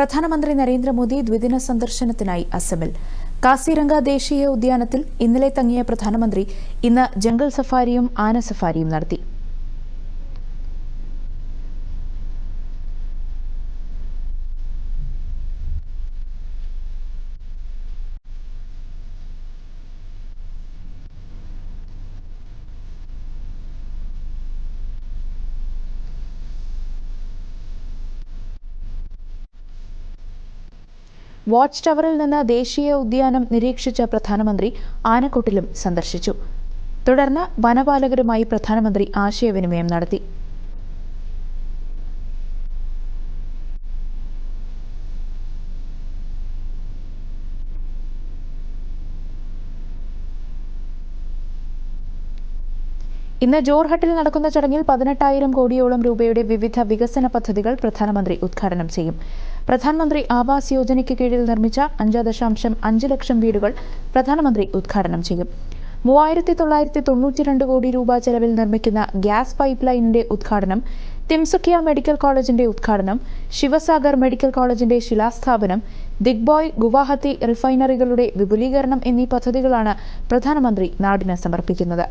പ്രധാനമന്ത്രി നരേന്ദ്രമോദി ദ്വിദിന സന്ദർശനത്തിനായി അസമിൽ. കാസിരംഗ ദേശീയ ഉദ്യാനത്തിൽ ഇന്നലെ തങ്ങിയ പ്രധാനമന്ത്രി ഇന്ന് ജംഗൽ സഫാരിയും ആന സഫാരിയും നടത്തി. വാച്ച് ടവറിൽ നിന്ന് ദേശീയ ഉദ്യാനം നിരീക്ഷിച്ച പ്രധാനമന്ത്രി ആനക്കൊട്ടിലും സന്ദർശിച്ചു. തുടർന്ന് വനപാലകരുമായി പ്രധാനമന്ത്രി ആശയവിനിമയം നടത്തി. ഇന്ന് ജോർഹട്ടിൽ നടക്കുന്ന ചടങ്ങിൽ പതിനെട്ടായിരം കോടിയോളം രൂപയുടെ വിവിധ വികസന പദ്ധതികൾ പ്രധാനമന്ത്രി ഉദ്ഘാടനം ചെയ്യും. പ്രധാനമന്ത്രി ആവാസ് യോജനയ്ക്ക് കീഴിൽ നിർമ്മിച്ച അഞ്ച് ദശാംശം അഞ്ച് ലക്ഷം വീടുകൾ പ്രധാനമന്ത്രി ഉദ്ഘാടനം ചെയ്യും. മൂവായിരത്തി തൊള്ളായിരത്തി തൊണ്ണൂറ്റിരണ്ട് കോടി രൂപ ചെലവിൽ നിർമ്മിക്കുന്ന ഗ്യാസ് പൈപ്പ് ലൈനിന്റെ ഉദ്ഘാടനം തിംസുക്കിയ മെഡിക്കൽ കോളേജിന്റെ ഉദ്ഘാടനം ശിവസാഗർ മെഡിക്കൽ കോളേജിന്റെ ശിലാസ്ഥാപനം ദിഗ്ബോയ് ഗുവാഹത്തി റിഫൈനറികളുടെ വിപുലീകരണം എന്നീ പദ്ധതികളാണ് പ്രധാനമന്ത്രി നാടിന് സമർപ്പിക്കുന്നത്.